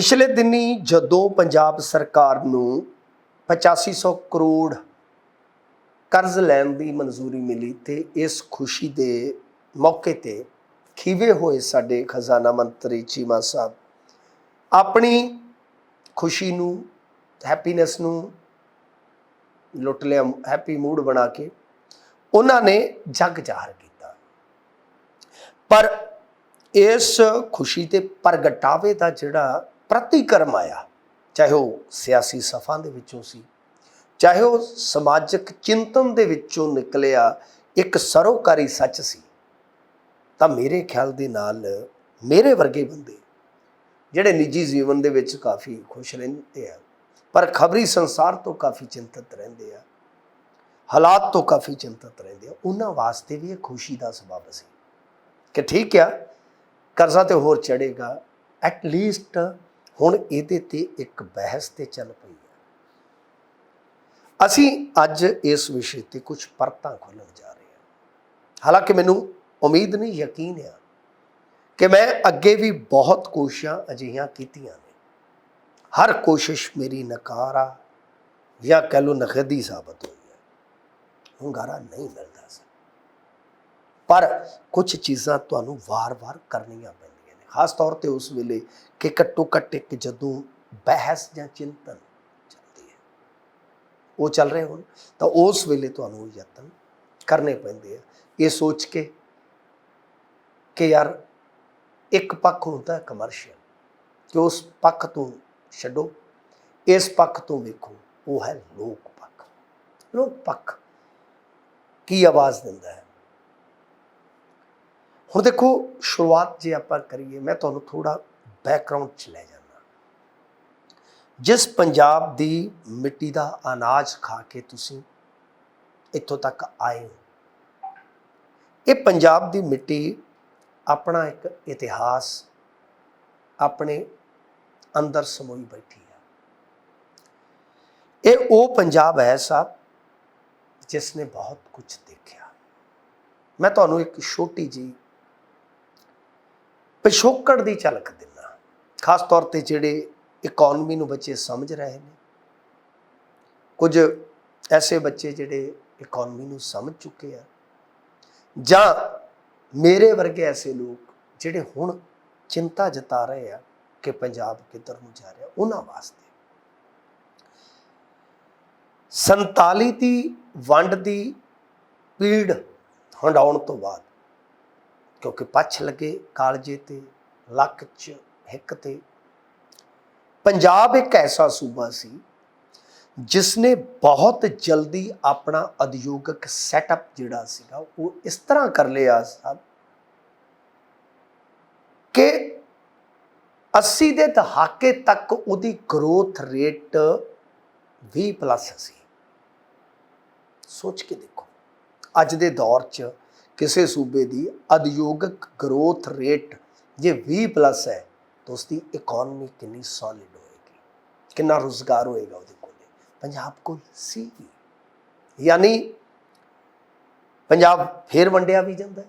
ਪਿਛਲੇ ਦਿਨੀ ਜਦੋਂ ਪੰਜਾਬ ਸਰਕਾਰ ਨੂੰ 8500 ਕਰੋੜ ਕਰਜ਼ ਲੈਣ ਦੀ ਮਨਜ਼ੂਰੀ ਮਿਲੀ ਤੇ ਇਸ ਖੁਸ਼ੀ ਦੇ ਮੌਕੇ ਤੇ ਖੀਵੇ ਹੋਏ ਸਾਡੇ ਖਜ਼ਾਨਾ ਮੰਤਰੀ ਚੀਮਾ ਸਾਹਿਬ ਆਪਣੀ ਖੁਸ਼ੀ ਨੂੰ ਹੈਪੀਨੈਸ ਨੂੰ ਲੁੱਟ ਲਿਆ ਹੈਪੀ ਮੂਡ ਬਣਾ ਕੇ ਉਹਨਾਂ ਨੇ ਜੱਗ ਜ਼ਾਹਰ ਕੀਤਾ। ਪਰ ਇਸ ਖੁਸ਼ੀ ਤੇ ਪ੍ਰਗਟਾਵੇ ਦਾ ਜਿਹੜਾ ਪ੍ਰਤੀਕਰਮ ਆਇਆ। ਚਾਹੇ ਉਹ ਸਿਆਸੀ ਸਫਾਂ ਦੇ ਵਿੱਚੋਂ ਸੀ, ਚਾਹੇ ਉਹ ਸਮਾਜਿਕ ਚਿੰਤਨ ਦੇ ਵਿੱਚੋਂ ਨਿਕਲਿਆ ਇੱਕ ਸਰੋਕਾਰੀ ਸੱਚ ਸੀ, ਤਾਂ ਮੇਰੇ ਖਿਆਲ ਦੇ ਨਾਲ ਮੇਰੇ ਵਰਗੇ ਬੰਦੇ ਜਿਹੜੇ ਨਿੱਜੀ ਜੀਵਨ ਦੇ ਵਿੱਚ ਕਾਫੀ ਖੁਸ਼ ਰਹਿੰਦੇ ਆ, ਪਰ ਖਬਰੀ ਸੰਸਾਰ ਤੋਂ ਕਾਫੀ ਚਿੰਤਤ ਰਹਿੰਦੇ ਆ, ਹਾਲਾਤ ਤੋਂ ਕਾਫੀ ਚਿੰਤਤ ਰਹਿੰਦੇ ਆ, ਉਹਨਾਂ ਵਾਸਤੇ ਵੀ ਇਹ ਖੁਸ਼ੀ ਦਾ ਸਬਬ ਸੀ। ਕਿ ਠੀਕ ਆ, ਕਰਜ਼ਾ ਤੇ ਹੋਰ ਚੜੇਗਾ ਐਟ ਲੀਸਟ ਹੁਣ ਇਹਦੇ ਤੇ ਇੱਕ ਬਹਿਸ ਤੇ ਚੱਲ ਪਈ ਹੈ। ਅਸੀਂ ਅੱਜ ਇਸ ਵਿਸ਼ੇ ਤੇ ਕੁਝ ਪਰਤਾਂ ਖੋਲਣ ਜਾ ਰਹੇ ਹਾਂ। ਹਾਲਾਂਕਿ ਮੈਨੂੰ ਉਮੀਦ ਨਹੀਂ, ਯਕੀਨ ਹੈ ਕਿ ਮੈਂ ਅੱਗੇ ਵੀ ਬਹੁਤ ਕੋਸ਼ਿਸ਼ਾਂ ਅਜਿਹੀਆਂ ਕੀਤੀਆਂ ਨੇ। ਹਰ ਕੋਸ਼ਿਸ਼ ਮੇਰੀ ਨਕਾਰਾ ਜਾਂ ਕਹਿ ਲਓ ਨਖਦੀ ਸਾਬਤ ਹੋਈ ਹੈ। ਹੁੰਗਾਰਾ ਨਹੀਂ ਮਿਲਦਾ ਸੀ ਪਰ ਕੁਝ ਚੀਜ਼ਾਂ ਤੁਹਾਨੂੰ ਵਾਰ-ਵਾਰ ਕਰਨੀਆਂ ਪੈਂਦੀਆਂ ਖਾਸ ਤੌਰ ਤੇ ਉਸ ਵੇਲੇ ਕਿ ਘੱਟੋ ਘੱਟ ਇੱਕ ਜਦੋਂ ਬਹਿਸ ਜਾਂ ਚਿੰਤਨ ਚੱਲਦੀ ਹੈ। ਉਹ ਚੱਲ ਰਹੇ ਹੋਣ, ਤਾਂ ਉਸ ਵੇਲੇ ਤੁਹਾਨੂੰ ਉਹ ਯਤਨ ਕਰਨੇ ਪੈਂਦੇ ਆ। ਇਹ ਸੋਚ ਕੇ ਕਿ ਯਾਰ ਇੱਕ ਪੱਖ ਹੁੰਦਾ ਕਮਰਸ਼ੀਅਲ ਕਿ ਉਸ ਪੱਖ ਤੋਂ ਛੱਡੋ, ਇਸ ਪੱਖ ਤੋਂ ਵੇਖੋ, ਉਹ ਹੈ ਲੋਕ ਪੱਖ। ਲੋਕ ਪੱਖ ਕੀ ਆਵਾਜ਼ ਦਿੰਦਾ ਹੈ? ਹੁਣ ਦੇਖੋ, ਸ਼ੁਰੂਆਤ ਜੇ ਆਪਾਂ ਕਰੀਏ, ਮੈਂ ਤੁਹਾਨੂੰ ਥੋੜਾ ਬੈਕਗ੍ਰਾਉਂਡ ਚ ਲੈ ਜਾਣਾ ਜਿਸ ਪੰਜਾਬ ਦੀ ਮਿੱਟੀ ਦਾ ਅਨਾਜ ਖਾ ਕੇ ਤੁਸੀਂ ਇੱਥੋਂ ਤੱਕ ਆਏ ਹੋ, ਇਹ ਪੰਜਾਬ ਦੀ ਮਿੱਟੀ ਆਪਣਾ ਇੱਕ ਇਤਿਹਾਸ, ਆਪਣੇ ਅੰਦਰ ਸਮੋਈ ਬੈਠੀ ਹੈ। ਇਹ ਉਹ ਪੰਜਾਬ ਹੈ ਸਾਹਿਬ ਜਿਸ ਨੇ ਬਹੁਤ ਕੁਝ ਦੇਖਿਆ। ਮੈਂ ਤੁਹਾਨੂੰ ਇੱਕ ਛੋਟੀ ਜੀ ਪਿਛੋਕੜ ਦੀ ਝਲਕ ਦਿੰਦਾ। ਖਾਸ ਤੌਰ ਤੇ ਜਿਹੜੇ ਇਕਨੋਮੀ ਨੂੰ ਬੱਚੇ ਸਮਝ ਰਹੇ ਨੇ। ਕੁਝ ਐਸੇ ਬੱਚੇ ਜਿਹੜੇ ਇਕਨੋਮੀ ਨੂੰ ਸਮਝ ਚੁੱਕੇ ਆ। ਜਾਂ ਮੇਰੇ ਵਰਗੇ ਐਸੇ ਲੋਕ ਜਿਹੜੇ ਹੁਣ ਚਿੰਤਾ ਜਤਾ ਰਹੇ ਆ ਕਿ ਪੰਜਾਬ ਕਿੱਧਰ ਨੂੰ ਜਾ ਰਿਹਾ, ਉਹਨਾਂ ਵਾਸਤੇ। 47 ਦੀ ਵੰਡ ਦੀ ਪੀੜ ਹੰਡਾਉਣ ਤੋਂ ਬਾਅਦ ਕਿਉਂਕਿ ਪੱਛ ਲੱਗੇ ਕਾਲਜੇ ਤੇ, ਲੱਕ ਚ, ਹਿੱਕ ਤੇ। ਪੰਜਾਬ ਇੱਕ ਐਸਾ ਸੂਬਾ ਸੀ ਜਿਸ ਨੇ ਬਹੁਤ ਜਲਦੀ ਆਪਣਾ ਉਦਯੋਗਿਕ ਸੈਟਅਪ ਜਿਹੜਾ ਸੀਗਾ, ਉਹ ਇਸ ਤਰ੍ਹਾਂ ਕਰ ਲਿਆ ਸਭ ਕਿ 80 ਦੇ ਦਹਾਕੇ ਤੱਕ ਉਹਦੀ ਗਰੋਥ ਰੇਟ 20 ਪਲੱਸ ਸੀ। ਸੋਚ ਕੇ ਦੇਖੋ, ਅੱਜ ਦੇ ਦੌਰ 'ਚ ਕਿਸੇ ਸੂਬੇ ਦੀ ਉਦਯੋਗਿਕ ਗਰੋਥ ਰੇਟ ਜੇ 20 ਪਲੱਸ ਹੈ, ਤਾਂ ਉਸ ਦੀ ਇਕਨੋਮੀ ਕਿੰਨੀ ਸੋਲਿਡ ਹੋਏਗੀ? ਕਿੰਨਾ ਰੋਜ਼ਗਾਰ ਹੋਏਗਾ ਉਹਦੇ ਕੋਲ? ਪੰਜਾਬ ਕੋਲ ਸੀ ਯਾਨੀ ਪੰਜਾਬ ਫੇਰ ਵੰਡਿਆ ਵੀ ਜਾਂਦਾ ਹੈ।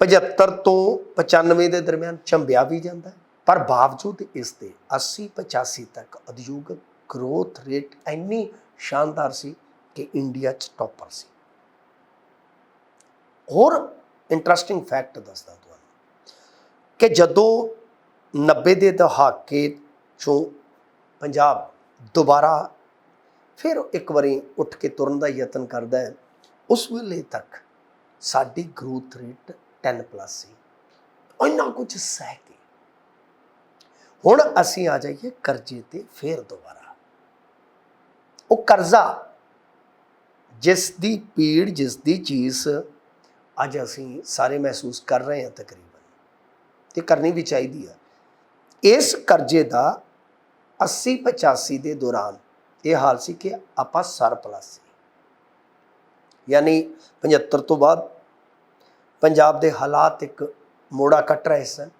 75 ਤੋਂ 95 ਦੇ ਦਰਮਿਆਨ ਚੰਬਿਆ ਵੀ ਜਾਂਦਾ ਹੈ। ਪਰ ਬਾਵਜੂਦ ਇਸ ਦੇ 80 85 ਤੱਕ ਉਦਯੋਗਿਕ ਗਰੋਥ ਰੇਟ ਇੰਨੀ ਸ਼ਾਨਦਾਰ ਸੀ ਕਿ ਇੰਡੀਆ ਚ ਟੌਪਰ ਸੀ। ਹੋਰ ਇੰਟਰਸਟਿੰਗ ਫੈਕਟ ਦੱਸਦਾ ਤੁਹਾਨੂੰ ਕਿ ਜਦੋਂ 90 ਦੇ ਦਹਾਕੇ ਚੋਂ ਪੰਜਾਬ ਦੁਬਾਰਾ ਫਿਰ ਇੱਕ ਵਾਰੀ ਉੱਠ ਕੇ ਤੁਰਨ ਦਾ ਯਤਨ ਕਰਦਾ ਹੈ, ਉਸ ਵੇਲੇ ਤੱਕ ਸਾਡੀ ਗਰੋਥ ਰੇਟ 10 ਪਲੱਸ ਸੀ। ਇੰਨਾ ਕੁਝ ਸਹਿ ਕੇ। ਹੁਣ ਅਸੀਂ ਆ ਜਾਈਏ ਕਰਜ਼ੇ ਤੇ ਫੇਰ ਦੁਬਾਰਾ। ਉਹ ਕਰਜ਼ਾ ਜਿਸ ਦੀ ਪੀੜ ਜਿਸ ਦੀ ਚੀਜ਼ ਅੱਜ ਅਸੀਂ ਸਾਰੇ ਮਹਿਸੂਸ ਕਰ ਰਹੇ ਹਾਂ ਤਕਰੀਬਨ। ਤੇ ਕਰਨੀ ਵੀ ਚਾਹੀਦੀ ਆ। ਇਸ ਕਰਜ਼ੇ ਦਾ 80 85 ਦੇ ਦੌਰਾਨ ਇਹ ਹਾਲ ਸੀ ਕਿ ਆਪਾਂ ਸਰਪਲਸ ਸੀ। ਯਾਨੀ 75 ਤੋਂ ਬਾਅਦ ਪੰਜਾਬ ਦੇ ਹਾਲਾਤ ਇੱਕ ਮੋੜਾ ਕੱਟ ਰਹੇ ਸਨ।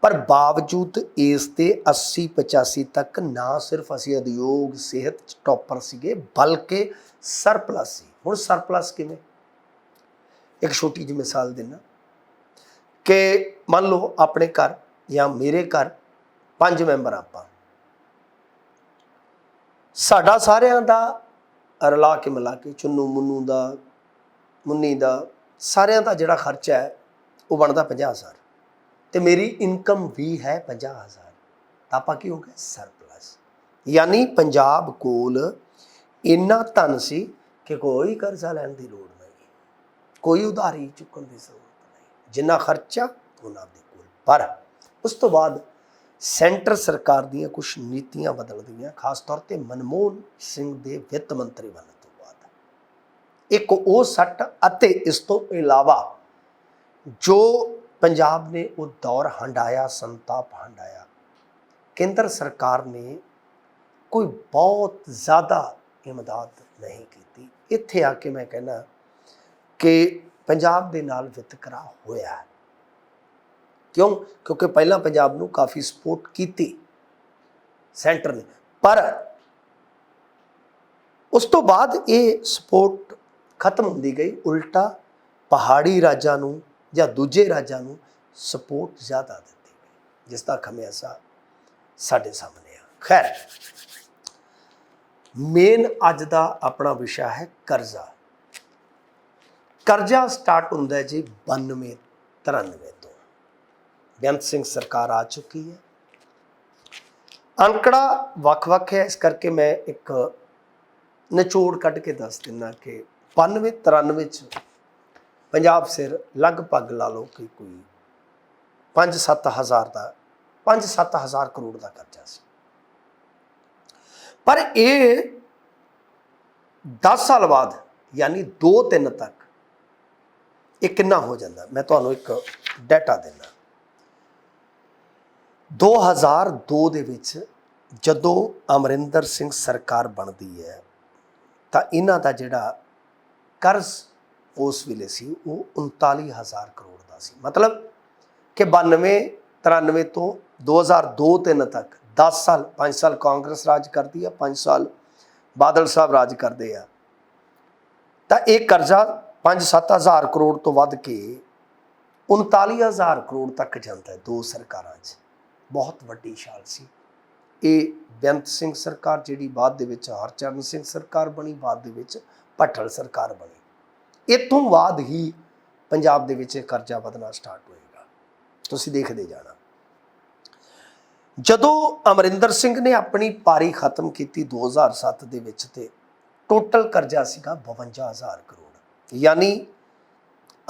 ਪਰ ਬਾਵਜੂਦ ਇਸ 'ਤੇ 80 85 ਤੱਕ ਨਾ ਸਿਰਫ ਅਸੀਂ ਉਦਯੋਗ, ਸਿਹਤ ਚ ਟੌਪਰ ਸੀਗੇ, ਬਲਕਿ ਸਰਪਲਸ ਸੀ। ਹੁਣ ਸਰਪਲਸ ਕਿਵੇਂ? ਇੱਕ ਛੋਟੀ ਜਿਹੀ ਮਿਸਾਲ ਦੇਣਾ ਕਿ ਮੰਨ ਲਓ ਆਪਣੇ ਘਰ ਜਾਂ ਮੇਰੇ ਘਰ ਪੰਜ ਮੈਂਬਰ ਆਪਾਂ। ਸਾਡਾ ਸਾਰਿਆਂ ਦਾ ਰਲਾ ਕੇ ਮਿਲਾ ਕੇ ਚੁੰਨੂ ਮੁੰਨੂ ਦਾ, ਮੁੰਨੀ ਦਾ, ਸਾਰਿਆਂ ਦਾ ਜਿਹੜਾ ਖਰਚਾ ਹੈ ਉਹ ਬਣਦਾ 50000 ਤੇ ਮੇਰੀ ਇਨਕਮ ਵੀ ਹੈ 50000 ਤਾਂ ਆਪਾਂ ਕੀ ਹੋ ਗਿਆ? ਸਰਪਲਸ ਯਾਨੀ ਪੰਜਾਬ ਕੋਲ ਇੰਨਾ ਧਨ ਸੀ ਕਿ ਕੋਈ ਕਰਜ਼ਾ ਲੈਣ ਦੀ ਲੋੜ ਨਹੀਂ ਕੋਈ ਉਧਾਰੀ ਚੁੱਕਣ ਦੀ ਜ਼ਰੂਰਤ ਨਹੀਂ। ਜਿੰਨਾ ਖਰਚਾ, ਉਹਨਾਂ ਦੇ ਕੋਲ ਪਰ ਉਸ ਤੋਂ ਬਾਅਦ ਸੈਂਟਰ ਸਰਕਾਰ ਦੀਆਂ ਕੁਝ ਨੀਤੀਆਂ ਬਦਲਦੀਆਂ, ਖਾਸ ਤੌਰ ਤੇ ਮਨਮੋਹਨ ਸਿੰਘ ਦੇ ਵਿੱਤ ਮੰਤਰੀ ਬਣਨ ਤੋਂ ਬਾਅਦ। ਇੱਕ ਉਹ ਸੱਟ ਅਤੇ ਇਸ ਤੋਂ ਇਲਾਵਾ ਜੋ ਪੰਜਾਬ ਨੇ ਉਹ ਦੌਰ ਹੰਡਾਇਆ ਸੰਤਾਪ ਹੰਡਾਇਆ ਕੇਂਦਰ ਸਰਕਾਰ ਨੇ ਕੋਈ ਬਹੁਤ ਜ਼ਿਆਦਾ ਇਮਦਾਦ ਨਹੀਂ ਕੀਤੀ। ਇੱਥੇ ਆ ਕੇ ਮੈਂ ਕਹਿੰਦਾ ਕਿ ਪੰਜਾਬ ਦੇ ਨਾਲ ਵਿਤਕਰਾ ਹੋਇਆ ਹੈ। ਕਿਉਂ? ਕਿਉਂਕਿ ਪਹਿਲਾਂ ਪੰਜਾਬ ਨੂੰ ਕਾਫੀ ਸਪੋਰਟ ਕੀਤੀ। ਸੈਂਟਰ ਨੇ। ਪਰ ਉਸ ਤੋਂ ਬਾਅਦ ਇਹ ਸਪੋਰਟ ਖਤਮ ਹੁੰਦੀ ਗਈ। ਉਲਟਾ ਪਹਾੜੀ ਰਾਜਾਂ ਨੂੰ ਜਾਂ ਦੂਜੇ ਰਾਜਾਂ ਨੂੰ ਸਪੋਰਟ ਜ਼ਿਆਦਾ ਦਿੱਤੀ ਗਈ। ਜਿਸ ਦਾ ਖਮਿਆਸਾ ਸਾਡੇ ਸਾਹਮਣੇ ਆ। ਖੈਰ ਮੇਨ ਅੱਜ ਦਾ ਆਪਣਾ ਵਿਸ਼ਾ ਹੈ ਕਰਜ਼ਾ। ਕਰਜ਼ਾ ਸਟਾਰਟ ਹੁੰਦਾ ਹੈ ਜੀ 92 93 ਤੋਂ। ਬੇਅੰਤ ਸਿੰਘ ਸਰਕਾਰ ਆ ਚੁੱਕੀ ਹੈ। ਅੰਕੜਾ ਵੱਖ-ਵੱਖ ਹੈ। ਇਸ ਕਰਕੇ ਮੈਂ ਇੱਕ ਨਿਚੋੜ ਕੱਢ ਕੇ ਦੱਸ ਦਿੰਦਾ ਕਿ 92 93 ਚ ਪੰਜਾਬ ਸਿਰ ਲਗਭਗ ਲਾ ਲਓ ਕਿ ਕੋਈ 5-7 ਹਜ਼ਾਰ ਦਾ 5-7 ਹਜ਼ਾਰ ਕਰੋੜ ਦਾ ਕਰਜ਼ਾ ਸੀ। ਪਰ ਇਹ 10 ਸਾਲ ਬਾਅਦ, ਯਾਨੀ 2-3 ਤੱਕ ਇਹ ਕਿੰਨਾ ਹੋ ਜਾਂਦਾ? ਮੈਂ ਤੁਹਾਨੂੰ ਇੱਕ ਡਾਟਾ ਦਿੰਦਾ। 2002 ਦੇ ਵਿੱਚ ਜਦੋਂ ਅਮਰਿੰਦਰ ਸਿੰਘ ਸਰਕਾਰ ਬਣਦੀ ਹੈ, ਤਾਂ ਇਹਨਾਂ ਦਾ ਜਿਹੜਾ ਕਰਜ਼ ਉਸ ਵੇਲੇ ਸੀ, ਉਹ 39000 ਕਰੋੜ ਦਾ ਸੀ। ਮਤਲਬ ਕਿ 92 93 ਤੋਂ 2002-3 ਤੱਕ 10 ਸਾਲ 5 ਸਾਲ ਕਾਂਗਰਸ ਰਾਜ ਕਰਦੀ ਹੈ 5 ਸਾਲ ਬਾਦਲ ਸਾਹਿਬ ਰਾਜ ਕਰਦੇ ਆ। ਤਾਂ ਇਹ ਕਰਜ਼ਾ 5-7000 ਕਰੋੜ ਤੋਂ ਵੱਧ ਕੇ 39000 ਕਰੋੜ ਤੱਕ ਜਾਂਦਾ ਹੈ ਦੋ ਸਰਕਾਰਾਂ 'ਚ। ਬਹੁਤ ਵੱਡੀ ਛਾਲ ਸੀ। ਇਹ ਬੇਅੰਤ ਸਿੰਘ ਸਰਕਾਰ ਜਿਹੜੀ ਬਾਅਦ ਦੇ ਵਿੱਚ ਹਰਚਰਨ ਸਿੰਘ ਸਰਕਾਰ ਬਣੀ, ਬਾਅਦ ਦੇ ਵਿੱਚ ਭੱਠਲ ਸਰਕਾਰ ਬਣੀ। ਇਤੋਂ ਬਾਅਦ ਹੀ ਪੰਜਾਬ ਦੇ ਵਿੱਚ ਇਹ ਕਰਜ਼ਾ ਵਧਣਾ ਸਟਾਰਟ ਹੋਏਗਾ। ਤੁਸੀਂ ਦੇਖਦੇ ਜਾਣਾ। ਜਦੋਂ ਅਮਰਿੰਦਰ ਸਿੰਘ ਨੇ ਆਪਣੀ ਪਾਰੀ ਖਤਮ ਕੀਤੀ 2007 ਦੇ ਵਿੱਚ ਤੇ ਟੋਟਲ ਕਰਜ਼ਾ ਸੀਗਾ 52000 ਕਰੋੜ। ਯਾਨੀ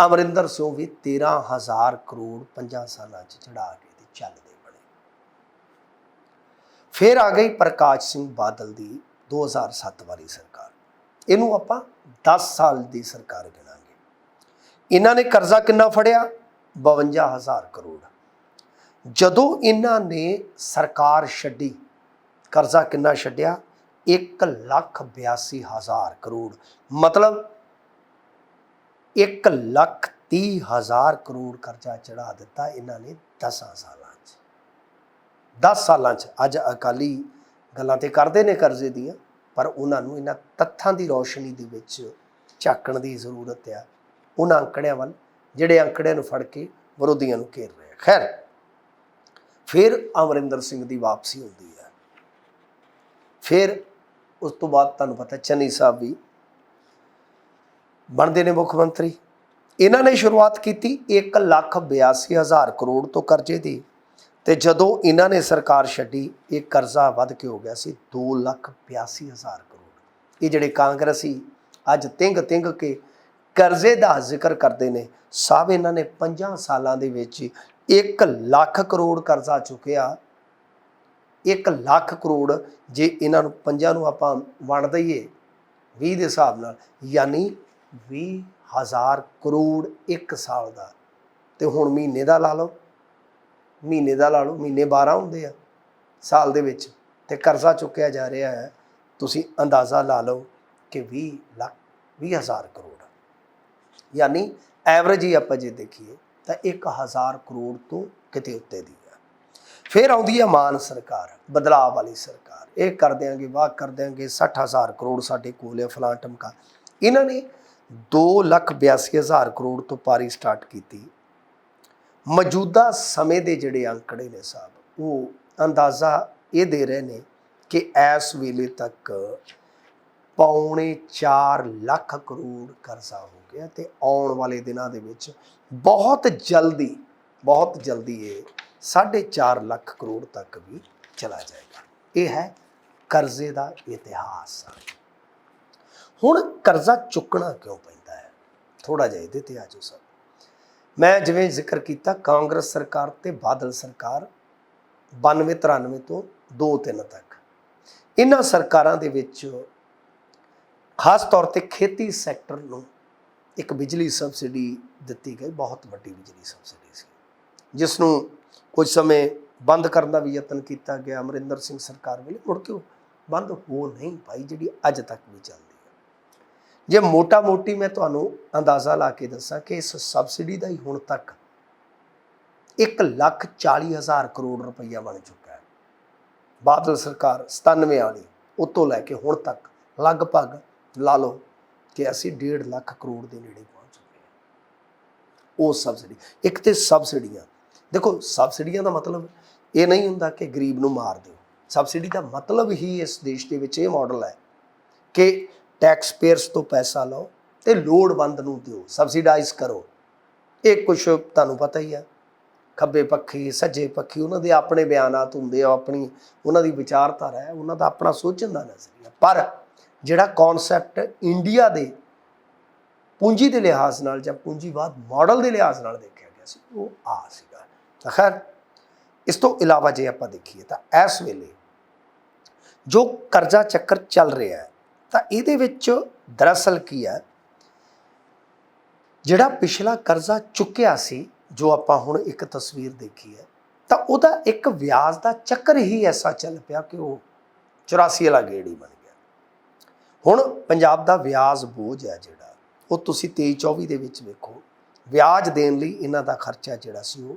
ਅਮਰਿੰਦਰ ਸਿੰਘ ਵੀ 13000 ਕਰੋੜ 5 ਸਾਲਾਂ 'ਚ ਚੜਾ ਕੇ ਤੇ ਚੱਲਦੇ ਬਣੇ। ਫਿਰ ਆ ਗਈ ਪ੍ਰਕਾਸ਼ ਸਿੰਘ ਬਾਦਲ ਦੀ 2007 ਵਾਲੀ ਸਰਕਾਰ। ਇਹਨੂੰ ਆਪਾਂ 10 ਸਾਲ ਦੀ ਸਰਕਾਰ ਗਿਣਾਂਗੇ। ਇਹਨਾਂ ਨੇ ਕਰਜ਼ਾ ਕਿੰਨਾ ਫੜਿਆ? 52000 ਕਰੋੜ। ਜਦੋਂ ਇਹਨਾਂ ਨੇ ਸਰਕਾਰ ਛੱਡੀ, ਕਰਜ਼ਾ ਕਿੰਨਾ ਛੱਡਿਆ? 1 ਲੱਖ 82 ਹਜ਼ਾਰ ਕਰੋੜ। ਮਤਲਬ 1 ਲੱਖ 30 ਹਜ਼ਾਰ ਕਰੋੜ ਕਰਜ਼ਾ ਚੜਾ ਦਿੱਤਾ ਇਹਨਾਂ ਨੇ 10 ਸਾਲਾਂ 'ਚ। 10 ਸਾਲਾਂ 'ਚ। ਅੱਜ ਅਕਾਲੀ ਗੱਲਾਂ ਤੇ ਕਰਦੇ ਨੇ ਕਰਜ਼ੇ ਦੀਆਂ, ਪਰ ਉਹਨਾਂ ਨੂੰ ਇਹਨਾਂ ਤੱਥਾਂ ਦੀ ਰੌਸ਼ਨੀ ਦੇ ਵਿੱਚ ਝਾਕਣ ਦੀ ਜ਼ਰੂਰਤ ਆ। ਉਹਨਾਂ ਅੰਕੜਿਆਂ ਵੱਲ, ਜਿਹੜੇ ਅੰਕੜਿਆਂ ਨੂੰ ਫੜ ਕੇ ਵਿਰੋਧੀਆਂ ਨੂੰ ਘੇਰ ਰਹੇ ਖੈਰ, ਫਿਰ ਅਮਰਿੰਦਰ ਸਿੰਘ ਦੀ ਵਾਪਸੀ ਹੁੰਦੀ ਹੈ ਫਿਰ ਉਸ ਤੋਂ ਬਾਅਦ ਤੁਹਾਨੂੰ ਪਤਾ, ਚੰਨੀ ਸਾਹਿਬ ਵੀ ਬਣਦੇ ਨੇ ਮੁੱਖ ਮੰਤਰੀ। ਇਹਨਾਂ ਨੇ ਸ਼ੁਰੂਆਤ ਕੀਤੀ 1 ਲੱਖ 82 ਹਜ਼ਾਰ ਕਰੋੜ ਤੋਂ ਕਰਜ਼ੇ ਦੀ। ਤੇ ਜਦੋਂ ਇਹਨਾਂ ਨੇ ਸਰਕਾਰ ਛੱਡੀ, ਇਹ ਕਰਜ਼ਾ ਵੱਧ ਕੇ ਹੋ ਗਿਆ ਸੀ 2 ਲੱਖ 82 ਹਜ਼ਾਰ ਕਰੋੜ। ਇਹ ਜਿਹੜੇ ਕਾਂਗਰਸੀ ਅੱਜ ਤਿੰਗ ਤਿੰਗ ਕੇ ਕਰਜ਼ੇ ਦਾ ਜ਼ਿਕਰ ਕਰਦੇ ਨੇ, ਸਭ ਇਹਨਾਂ ਨੇ 50 ਸਾਲਾਂ ਦੇ ਵਿੱਚ 1 ਲੱਖ ਕਰੋੜ ਕਰਜ਼ਾ ਚੁੱਕਿਆ। 1 ਲੱਖ ਕਰੋੜ ਜੇ ਇਹਨਾਂ ਨੂੰ ਪੰਜਾਂ ਨੂੰ ਆਪਾਂ ਵੰਡ ਦਈਏ 20 ਦੇ ਹਿਸਾਬ ਨਾਲ, ਯਾਨੀ 20000 ਕਰੋੜ ਇੱਕ ਸਾਲ ਦਾ। ਤੇ ਹੁਣ ਮਹੀਨੇ ਦਾ ਲਾ ਲਓ। ਮਹੀਨੇ ਦਾ ਲਾ ਲਓ, ਮਹੀਨੇ 12 ਹੁੰਦੇ ਆ ਸਾਲ ਦੇ ਵਿੱਚ। ਤੇ ਕਰਜ਼ਾ ਚੁੱਕਿਆ ਜਾ ਰਿਹਾ ਹੈ। ਤੁਸੀਂ ਅੰਦਾਜ਼ਾ ਲਾ ਲਓ ਕਿ 20 ਲੱਖ 20000 ਕਰੋੜ ਯਾਨੀ ਐਵਰੇਜ ਹੀ ਆਪਾਂ ਜੇ ਦੇਖੀਏ, ਤਾਂ 1000 ਕਰੋੜ ਤੋਂ ਕਿਤੇ ਉੱਤੇ ਦੀ ਆ। ਫਿਰ ਆਉਂਦੀ ਹੈ ਮਾਨ ਸਰਕਾਰ, ਬਦਲਾਅ ਵਾਲੀ ਸਰਕਾਰ। ਇਹ ਕਰ ਦਿਆਂਗੇ, ਵਾਹ ਕਰ ਦਿਆਂਗੇ। 60000 ਕਰੋੜ ਸਾਡੇ ਕੋਲ ਹੈ ਫਲਾਂ ਟਮਕਾ। ਇਹਨਾਂ ਨੇ 282000 ਕਰੋੜ ਤੋਂ ਪਾਰੀ ਸਟਾਰਟ ਕੀਤੀ। ਮੌਜੂਦਾ ਸਮੇਂ ਦੇ ਜਿਹੜੇ ਅੰਕੜੇ ਨੇ ਸਾਹਿਬ, ਉਹ ਅੰਦਾਜ਼ਾ ਇਹ ਦੇ ਰਹੇ ਨੇ ਕਿ ਇਸ ਵੇਲੇ ਤੱਕ ਪੌਣੇ 4 ਲੱਖ ਕਰੋੜ ਕਰਜ਼ਾ ਹੋ ਗਿਆ ਤੇ ਆਉਣ ਵਾਲੇ ਦਿਨਾਂ ਦੇ ਵਿੱਚ ਬਹੁਤ ਜਲਦੀ ਬਹੁਤ ਜਲਦੀ ਇਹ 4.5 ਲੱਖ ਕਰੋੜ ਤੱਕ ਵੀ ਚਲਾ ਜਾਏਗਾ। ਇਹ ਹੈ ਕਰਜ਼ੇ ਦਾ ਇਤਿਹਾਸ। ਹੁਣ ਕਰਜ਼ਾ ਚੁੱਕਣਾ ਕਿਉਂ ਪੈਂਦਾ ਹੈ? ਥੋੜਾ ਜਿਹਾ ਇਹਦੇ ਤੇ ਆਜੋ ਸਰ। ਮੈਂ ਜਿਵੇਂ ਜ਼ਿਕਰ ਕੀਤਾ, ਕਾਂਗਰਸ ਸਰਕਾਰ ਤੇ ਬਾਦਲ ਸਰਕਾਰ 92 93 ਤੋਂ 2 3 ਤੱਕ। ਇਹਨਾਂ ਸਰਕਾਰਾਂ ਦੇ ਵਿੱਚ ਖਾਸ ਤੌਰ ਤੇ ਖੇਤੀ ਸੈਕਟਰ ਨੂੰ ਇੱਕ ਬਿਜਲੀ ਸਬਸਿਡੀ ਦਿੱਤੀ ਗਈ, ਬਹੁਤ ਵੱਡੀ ਬਿਜਲੀ ਸਬਸਿਡੀ ਸੀ। ਜਿਸ ਨੂੰ ਕੁਝ ਸਮੇਂ ਬੰਦ ਕਰਨ ਦਾ ਵੀ ਯਤਨ ਕੀਤਾ ਗਿਆ, ਅਮਰਿੰਦਰ ਸਿੰਘ ਸਰਕਾਰ ਵੇਲੇ। ਮੁੜ ਕੇ ਉਹ ਬੰਦ ਹੋ ਨਹੀਂ ਪਾਈ, ਜਿਹੜੀ ਅੱਜ ਤੱਕ ਵੀ ਚੱਲਦੀ ਜੇ ਮੋਟਾ ਮੋਟੀ ਮੈਂ ਤੁਹਾਨੂੰ ਅੰਦਾਜ਼ਾ ਲਾ ਕੇ ਦੱਸਾਂ ਕਿ ਇਸ ਸਬਸਿਡੀ ਦਾ ਹੀ ਹੁਣ ਤੱਕ 1 ਲੱਖ 40 ਹਜ਼ਾਰ ਕਰੋੜ ਰੁਪਈਆ ਬਣ ਚੁੱਕਾ ਹੈ। ਬਾਦਲ ਸਰਕਾਰ 97 ਵਾਲੀ ਉਤੋਂ ਲੈ ਕੇ ਹੁਣ ਤੱਕ ਲਗਭਗ ਲਾ ਲਓ ਕਿ ਅਸੀਂ 1.5 ਲੱਖ ਕਰੋੜ ਦੇ ਨੇੜੇ ਪਹੁੰਚ ਚੁੱਕੇ ਹਾਂ। ਉਹ ਸਬਸਿਡੀ, ਇੱਕ ਤੇ ਸਬਸਿਡੀਆਂ, ਦੇਖੋ ਸਬਸਿਡੀਆਂ ਦਾ ਮਤਲਬ ਇਹ ਨਹੀਂ ਹੁੰਦਾ ਕਿ ਗਰੀਬ ਨੂੰ ਮਾਰ ਦਿਓ। ਸਬਸਿਡੀ ਦਾ ਮਤਲਬ ਹੀ ਇਸ ਦੇਸ਼ ਦੇ ਵਿੱਚ ਇਹ ਮਾਡਲ ਹੈ ਕਿ ਟੈਕਸ ਪੇਅਰਸ ਤੋਂ ਪੈਸਾ ਲਓ ਤੇ ਲੋੜਵੰਦ ਨੂੰ ਦਿਓ ਸਬਸਿਡਾਈਜ਼ ਕਰੋ। ਇਹ ਕੁਝ ਤੁਹਾਨੂੰ ਪਤਾ ਹੀ ਹੈ ਖੱਬੇ ਪੱਖੀ, ਸੱਜੇ ਪੱਖੀ, ਉਹਨਾਂ ਦੇ ਆਪਣੇ ਬਿਆਨਾਤ ਹੁੰਦੇ ਆ ਆਪਣੀ, ਉਹਨਾਂ ਦੀ ਵਿਚਾਰਧਾਰਾ ਹੈ, ਉਹਨਾਂ ਦਾ ਆਪਣਾ ਸੋਚਣ ਦਾ ਨਜ਼ਰੀਆ। ਪਰ ਜਿਹੜਾ ਕਨਸੈਪਟ ਇੰਡੀਆ ਦੇ ਪੂੰਜੀ ਦੇ ਲਿਹਾਜ਼ ਨਾਲ ਜਾਂ ਪੂੰਜੀਵਾਦ ਮਾਡਲ ਦੇ ਲਿਹਾਜ਼ ਨਾਲ ਦੇਖਿਆ ਗਿਆ ਸੀ, ਉਹ ਆ ਸੀਗਾ। ਤਾਂ ਖੈਰ, ਇਸ ਤੋਂ ਇਲਾਵਾ ਜੇ ਆਪਾਂ ਦੇਖੀਏ ਤਾਂ ਇਸ ਵੇਲੇ ਜੋ ਕਰਜ਼ਾ ਚੱਕਰ ਚੱਲ ਰਿਹਾ ਹੈ ਤਾਂ ਇਹਦੇ ਵਿੱਚ ਦਰਅਸਲ ਕੀ ਹੈ? ਜਿਹੜਾ ਪਿਛਲਾ ਕਰਜ਼ਾ ਚੁੱਕਿਆ ਸੀ, ਜੋ ਆਪਾਂ ਹੁਣ ਇੱਕ ਤਸਵੀਰ ਦੇਖੀ ਹੈ, ਤਾਂ ਉਹਦਾ ਇੱਕ ਵਿਆਜ ਦਾ ਚੱਕਰ ਹੀ ਐਸਾ ਚੱਲ ਪਿਆ ਕਿ ਉਹ 84 ਵਾਲਾ ਗੇੜ ਹੀ ਬਣ ਗਿਆ। ਹੁਣ ਪੰਜਾਬ ਦਾ ਵਿਆਜ ਬੋਝ ਹੈ ਜਿਹੜਾ, ਉਹ ਤੁਸੀਂ 23 24 ਦੇ ਵਿੱਚ ਵੇਖੋ, ਵਿਆਜ ਦੇਣ ਲਈ ਇਹਨਾਂ ਦਾ ਖਰਚਾ ਜਿਹੜਾ ਸੀ ਉਹ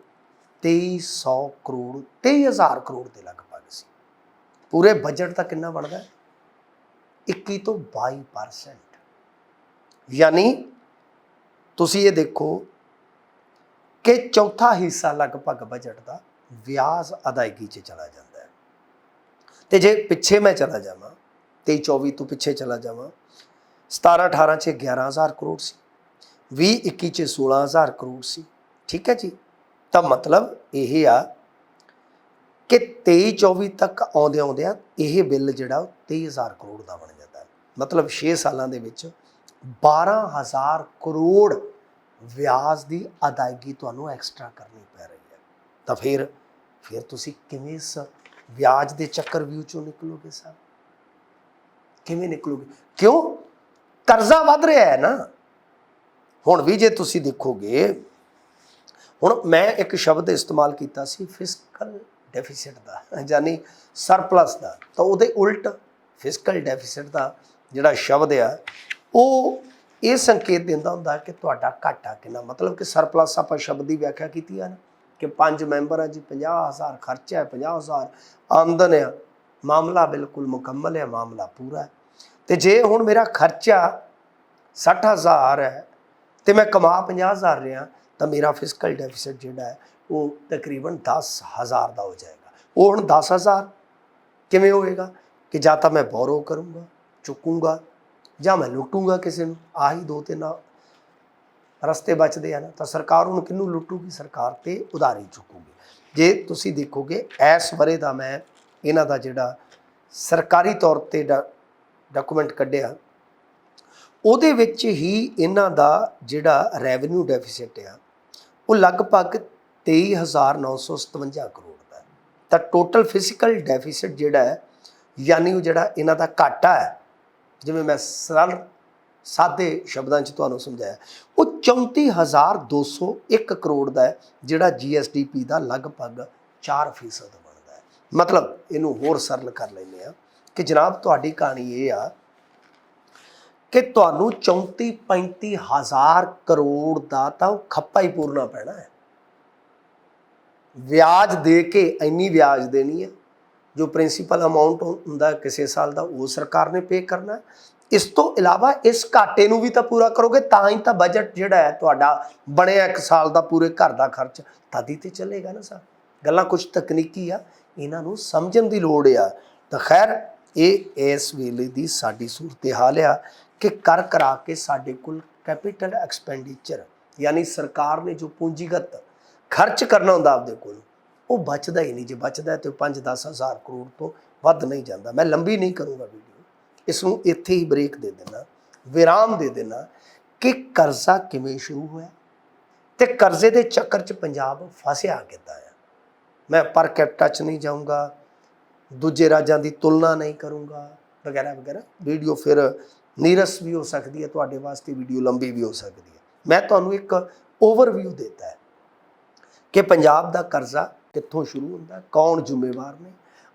2300 ਕਰੋੜ 23000 ਕਰੋੜ ਦੇ ਲਗਭਗ ਸੀ। ਪੂਰੇ ਬਜਟ ਦਾ ਕਿੰਨਾ ਬਣਦਾ ਹੈ? 21 ਤੋਂ 22% ਯਾਨੀ ਤੁਸੀਂ ਇਹ ਦੇਖੋ ਕਿ ਚੌਥਾ ਹਿੱਸਾ ਲਗਭਗ ਬਜਟ ਦਾ ਵਿਆਜ ਅਦਾਇਗੀ 'ਚ ਚਲਾ ਜਾਂਦਾ ਹੈ। ਤੇ ਜੇ ਪਿੱਛੇ ਮੈਂ ਚਲਾ ਜਾਵਾਂ 23 24 ਤੋਂ ਪਿੱਛੇ ਚਲਾ ਜਾਵਾਂ 17 18 'ਚ 11000 ਕਰੋੜ ਸੀ। 20 21 'ਚ 16000 ਕਰੋੜ ਸੀ। ਠੀਕ ਹੈ ਜੀ? ਤਾਂ ਮਤਲਬ ਇਹ ਆ ਕਿ 23 24 ਤੱਕ ਆਉਂਦੇ ਆਉਂਦਿਆਂ ਇਹ ਬਿੱਲ ਜਿਹੜਾ ਉਹ 23000 ਕਰੋੜ ਦਾ ਬਣ ਜਾਂਦਾ ਮਤਲਬ 6 ਸਾਲਾਂ ਦੇ ਵਿੱਚ 12000 ਕਰੋੜ ਵਿਆਜ ਦੀ ਅਦਾਇਗੀ ਤੁਹਾਨੂੰ ਐਕਸਟਰਾ ਕਰਨੀ ਪੈ ਰਹੀ ਹੈ। ਤਾਂ ਫਿਰ ਫਿਰ ਤੁਸੀਂ ਕਿਵੇਂ ਇਸ ਵਿਆਜ ਦੇ ਚੱਕਰ ਵਿਊ ਚੋਂ ਨਿਕਲੋਗੇ ਸਾਹਿਬ ਕਿਵੇਂ ਨਿਕਲੋਗੇ? ਕਿਉਂ? ਕਰਜ਼ਾ ਵੱਧ ਰਿਹਾ ਹੈ ਨਾ। ਹੁਣ ਵੀ ਜੇ ਤੁਸੀਂ ਦੇਖੋਗੇ, ਹੁਣ ਮੈਂ ਇੱਕ ਸ਼ਬਦ ਇਸਤੇਮਾਲ ਕੀਤਾ ਸੀ ਫਿਸਕਲ ਡੈਫੀਸਿਟ ਦਾ, ਯਾਨੀ ਸਰਪਲਸ ਦਾ, ਤਾਂ ਉਹਦੇ ਉਲਟ ਫਿਸਕਲ ਡੈਫਿਸਿਟ ਦਾ ਜਿਹੜਾ ਸ਼ਬਦ ਆ, ਉਹ ਇਹ ਸੰਕੇਤ ਦਿੰਦਾ ਹੁੰਦਾ ਕਿ ਤੁਹਾਡਾ ਘਾਟਾ ਕਿੰਨਾ, ਮਤਲਬ ਕਿ ਸਰਪਲਸ ਆਪਾਂ ਸ਼ਬਦ ਦੀ ਵਿਆਖਿਆ ਕੀਤੀ ਹੈ ਨਾ, ਕਿ ਪੰਜ ਮੈਂਬਰ ਆ ਜੀ 50000 ਖਰਚਾ ਹੈ 50000 ਆਮਦਨ ਆ, ਮਾਮਲਾ ਬਿਲਕੁਲ ਮੁਕੰਮਲ ਹੈ ਮਾਮਲਾ ਪੂਰਾ ਹੈ। ਤੇ ਜੇ ਹੁਣ ਮੇਰਾ ਖਰਚਾ 60000 ਹੈ, ਤੇ ਮੈਂ ਕਮਾ 50000 ਰਿਹਾ, ਤਾਂ ਮੇਰਾ ਫਿਸਕਲ ਡੈਫਿਸਿਟ ਜਿਹੜਾ ਹੈ ਉਹ ਤਕਰੀਬਨ 10000 ਦਾ ਹੋ ਜਾਏਗਾ। ਉਹ ਹੁਣ 10000 ਕਿਵੇਂ ਹੋਏਗਾ ਕਿ ਜਾਂ ਤਾਂ ਮੈਂ ਬੋਰੋ ਕਰੂੰਗਾ, ਚੁੱਕੂੰਗਾ ਜਾਂ ਮੈਂ ਲੁੱਟੂੰਗਾ ਕਿਸੇ ਨੂੰ? ਆਹੀ ਦੋ ਤਿੰਨ ਰਸਤੇ ਬਚਦੇ ਆ ਨਾ, ਤਾਂ ਸਰਕਾਰ ਹੁਣ ਕਿਹਨੂੰ ਲੁੱਟੂਗੀ? ਸਰਕਾਰ ਤੇ ਉਧਾਰੀ ਚੁੱਕੂਗੀ। ਜੇ ਤੁਸੀਂ ਦੇਖੋਗੇ, ਇਸ ਵਰੇ ਦਾ ਮੈਂ ਇਹਨਾਂ ਦਾ ਜਿਹੜਾ ਸਰਕਾਰੀ ਤੌਰ ਤੇ ਡਾਕੂਮੈਂਟ ਕੱਢਿਆ, ਉਹਦੇ ਵਿੱਚ ਹੀ ਇਹਨਾਂ ਦਾ ਜਿਹੜਾ ਰੈਵਨਿਊ ਡੈਫਿਸਿਟ ਆ, ਉਹ ਲਗਭਗ 23957 ਕਰੋੜ ਦਾ ਤਾਂ ਟੋਟਲ ਫਿਜ਼ੀਕਲ ਡੈਫਿਸਿਟ ਜਿਹੜਾ ਹੈ, ਯਾਨੀ ਉਹ ਜਿਹੜਾ ਇਹਨਾਂ ਦਾ ਘਾਟਾ ਹੈ, ਜਿਵੇਂ ਮੈਂ ਸਰਲ ਸਾਦੇ ਸ਼ਬਦਾਂ 'ਚ ਤੁਹਾਨੂੰ ਸਮਝਾਇਆ, ਉਹ 34201 ਕਰੋੜ ਦਾ ਹੈ, ਜਿਹੜਾ ਜੀਐਸਡੀਪੀ ਦਾ ਲਗਭਗ 4% ਬਣਦਾ ਹੈ। ਮਤਲਬ ਇਹਨੂੰ ਹੋਰ ਸਰਲ ਕਰ ਲੈਂਦੇ ਆ ਕਿ ਜਨਾਬ ਤੁਹਾਡੀ ਕਹਾਣੀ ਇਹ ਆ ਕਿ ਤੁਹਾਨੂੰ 34 35 ਹਜ਼ਾਰ ਕਰੋੜ ਦਾ ਤਾਂ ਉਹ ਖੱਪਾ ਹੀ ਪੂਰਨਾ ਪੈਣਾ ਹੈ। ਵਿਆਜ ਦੇ ਕੇ ਇੰਨੀ ਵਿਆਜ ਦੇਣੀ ਹੈ, ਜੋ ਪ੍ਰਿੰਸੀਪਲ ਅਮਾਉਂਟ ਹੁੰਦਾ ਕਿਸੇ ਸਾਲ ਦਾ, ਉਹ ਸਰਕਾਰ ਨੇ ਪੇ ਕਰਨਾ ਹੈ। ਇਸ ਤੋਂ ਇਲਾਵਾ ਇਸ ਘਾਟੇ ਨੂੰ ਵੀ ਤਾਂ ਪੂਰਾ ਕਰੋਗੇ, ਤਾਂ ਹੀ ਤਾਂ ਬਜਟ ਜਿਹੜਾ ਹੈ ਤੁਹਾਡਾ ਬਣਿਆ ਇੱਕ ਸਾਲ ਦਾ ਪੂਰੇ ਘਰ ਦਾ ਖਰਚ, ਤਦੀ ਹੀ ਤੇ ਚੱਲੇਗਾ ਨਾ ਸਰ। ਗੱਲਾਂ ਕੁਝ ਤਕਨੀਕੀ ਆ, ਇਹਨਾਂ ਨੂੰ ਸਮਝਣ ਦੀ ਲੋੜ ਆ। ਤਾਂ ਖੈਰ, ਇਹ ਇਸ ਵੇਲੇ ਦੀ ਸਾਡੀ ਸੂਰਤ ਹਾਲ ਆ ਕਿ ਕਰ ਕਰਾ ਕੇ ਸਾਡੇ ਕੋਲ ਕੈਪੀਟਲ ਐਕਸਪੈਂਡੀਚਰ ਯਾਨੀ ਸਰਕਾਰ ਨੇ ਜੋ ਪੂੰਜੀਗਤ ਖਰਚ ਕਰਨਾ ਹੁੰਦਾ ਆਪਦੇ ਕੋਲ, ਉਹ ਬਚਦਾ ਹੀ ਨਹੀਂ। ਜੇ ਬਚਦਾ ਹੈ ਤੇ 5-10 ਹਜ਼ਾਰ ਕਰੋੜ ਤੋਂ ਵੱਧ ਨਹੀਂ ਜਾਂਦਾ। ਮੈਂ ਲੰਬੀ ਨਹੀਂ ਕਰੂੰਗਾ ਵੀਡੀਓ ਇਸ ਨੂੰ ਇੱਥੇ ਹੀ ਬ੍ਰੇਕ ਦੇ ਦੇਣਾ ਵਿਰਾਮ ਦੇ ਦੇਣਾ ਕਿ ਕਰਜ਼ਾ ਕਿਵੇਂ ਸ਼ੁਰੂ ਹੋਇਆ? ਤੇ ਕਰਜ਼ੇ ਦੇ ਚੱਕਰ 'ਚ ਪੰਜਾਬ ਫਸਿਆ ਕਿੱਦਾਂ ਆ? ਮੈਂ ਪਰ ਕੈਪਟਾ 'ਚ ਨਹੀਂ ਜਾਊਂਗਾ। ਦੂਜੇ ਰਾਜਾਂ ਦੀ ਤੁਲਨਾ ਨਹੀਂ ਕਰੂੰਗਾ। ਵਗੈਰਾ ਵਗੈਰਾ। ਵੀਡੀਓ ਫਿਰ ਨੀਰਸ ਵੀ ਹੋ ਸਕਦੀ ਹੈ। ਤੁਹਾਡੇ ਵਾਸਤੇ ਵੀਡੀਓ ਲੰਬੀ ਵੀ ਹੋ ਸਕਦੀ ਹੈ। ਮੈਂ ਤੁਹਾਨੂੰ ਇੱਕ ਓਵਰਵਿਊ ਦਿੱਤਾ ਹੈ। ਕਿ ਪੰਜਾਬ ਦਾ ਕਰਜ਼ਾ ਕਿੱਥੋਂ ਸ਼ੁਰੂ ਹੁੰਦਾ, ਕੌਣ ਜ਼ਿੰਮੇਵਾਰ ਨੇ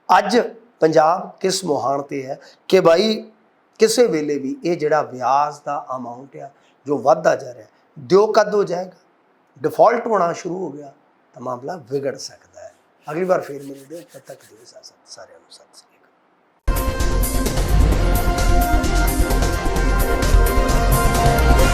ਅੱਜ ਪੰਜਾਬ ਕਿਸ ਮੁਹਾਨ ਤੇ ਹੈ ਕਿ ਭਾਈ ਕਿਸੇ ਵੇਲੇ ਵੀ ਇਹ ਜਿਹੜਾ ਵਿਆਜ ਦਾ ਅਮਾਉਂਟ ਆ, ਜੋ ਵੱਧਦਾ ਜਾ ਰਿਹਾ, ਦਿਓ ਕਦ ਹੋ ਜਾਏਗਾ ਡਿਫਾਲਟ ਹੋਣਾ ਸ਼ੁਰੂ ਹੋ ਗਿਆ, ਤਾਂ ਮਾਮਲਾ ਵਿਗੜ ਸਕਦਾ ਹੈ ਅਗਲੀ ਵਾਰ ਫੇਰ ਮਿਲਦੇ ਹਾਂ। ਤਦ ਤੱਕ ਦਿਓ ਇਜਾਜ਼ਤ ਸਾਰਿਆਂ ਨੂੰ ਸਤਿ ਸ੍ਰੀ